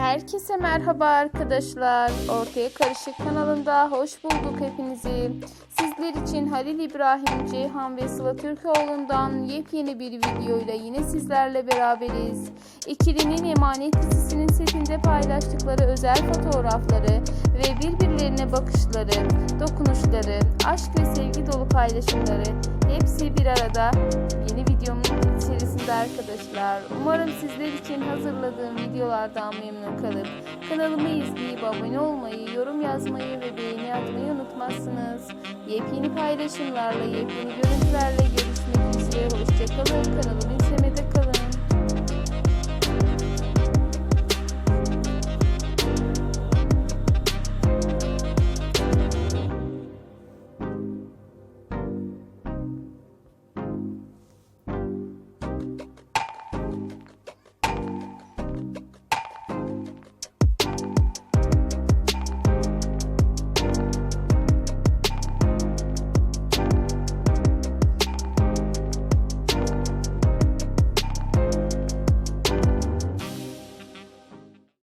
Herkese merhaba arkadaşlar. Ortaya Karışık kanalında hoş bulduk hepinizi. Sizler için Halil İbrahim Ceyhan ve Sıla Türkoğlu'ndan yepyeni bir videoyla yine sizlerle beraberiz. İkilinin Emanet dizisinin setinde paylaştıkları özel fotoğrafları ve birbirlerine bakışları, dokunuşları, aşk ve sevgi dolu paylaşımları hepsi bir arada yeni videomun arkadaşlar. Umarım sizler için hazırladığım videolardan memnun kalıp kanalımı izleyip abone olmayı, yorum yazmayı ve beğeni atmayı unutmazsınız. Yepyeni paylaşımlarla, yepyeni görüntülerle görüşmek üzere. Hoşçakalın.